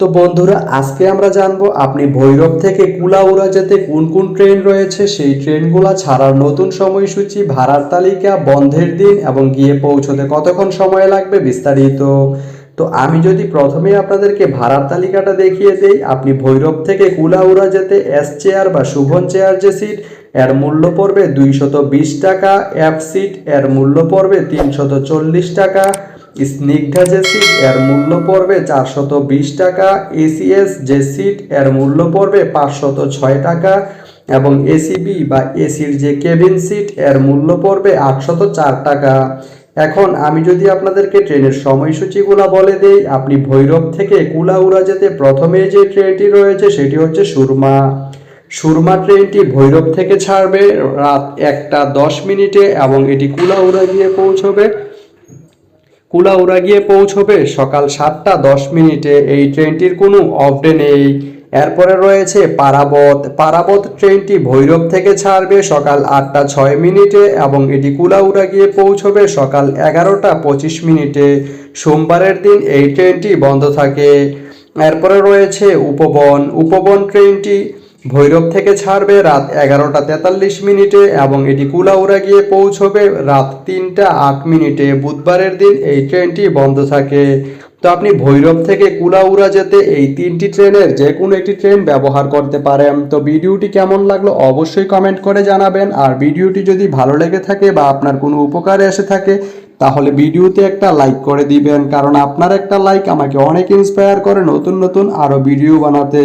তো বন্ধুরা, আজকে আমরা জানব আপনি ভৈরব থেকে কুলাউড়া যেতে কোন কোন ট্রেন রয়েছে? সেই ট্রেনগুলো ছাড়ার নতুন সময়সূচি, ভাড়ার তালিকা, বন্ধের দিন এবং গিয়ে পৌঁছতে কতক্ষণ সময় লাগবে বিস্তারিত। তো আমি যদি প্রথমে আপনাদেরকে ভাড়ার তালিকাটা দেখিয়ে দেই, আপনি ভৈরব থেকে কুলাউড়া যেতে এস চেয়ার বা শুভন চেয়ার যে সিট, এর মূল্য পড়বে দুইশত টাকা অ্যাপ সিট, এর মূল্য পড়বে তিনশত টাকা স্নিগ্ধা যে সিট এর মূল্য পড়বে চারশত বিশ টাকা এসিএস যে সিট এর মূল্য পড়বে পাঁচশত ছয় টাকা এবং এসিবি বা এসির যে কেবিন সিট এর মূল্য পড়বে আটশত চার টাকা। এখন আমি যদি আপনাদেরকে ট্রেনের সময়সূচিগুলো বলে দেই, আপনি ভৈরব থেকে কুলাউড়া যেতে প্রথমে যে ট্রেনটি রয়েছে সেটি হচ্ছে সুরমা। সুরমা ট্রেনটি ভৈরব থেকে ছাড়বে রাত একটা দশ মিনিটে এবং এটি কুলাউড়া গিয়ে পৌঁছবে কুলাউড়া গিয়ে পৌঁছবে। সকাল সাতটা দশ মিনিটে এই ট্রেনটির কোনো অফ ডে নেই। এরপরে রয়েছে পারাবত। পারাবত ট্রেনটি ভৈরব থেকে ছাড়বে সকাল আটটা ছয় মিনিটে এবং এটি কুলাউড়া গিয়ে পৌঁছবে সকাল এগারোটা পঁচিশ মিনিটে। সোমবারের দিন এই ট্রেনটি বন্ধ থাকে। এরপরে রয়েছে উপবন। উপবন ট্রেনটি ভৈরব থেকে ছাড়বে রাত এগারোটা তেতাল্লিশ মিনিটে এবং এটি কুলাউড়া গিয়ে পৌঁছবে রাত তিনটা আট মিনিটে। বুধবারের দিন এই ট্রেনটি বন্ধ থাকে। তো আপনি ভৈরব থেকে কুলাউড়া যেতে এই তিনটি ট্রেনের যে কোনো একটি ট্রেন ব্যবহার করতে পারেন। তো ভিডিওটি কেমন লাগল অবশ্যই কমেন্ট করে জানাবেন। আর ভিডিওটি যদি ভালো লেগে থাকে বা আপনার কোনো উপকারে এসে থাকে, তাহলে ভিডিওতে একটা লাইক করে দিবেন। কারণ আপনার একটা লাইক আমাকে অনেক ইন্সপায়ার করে নতুন নতুন আরও ভিডিও বানাতে।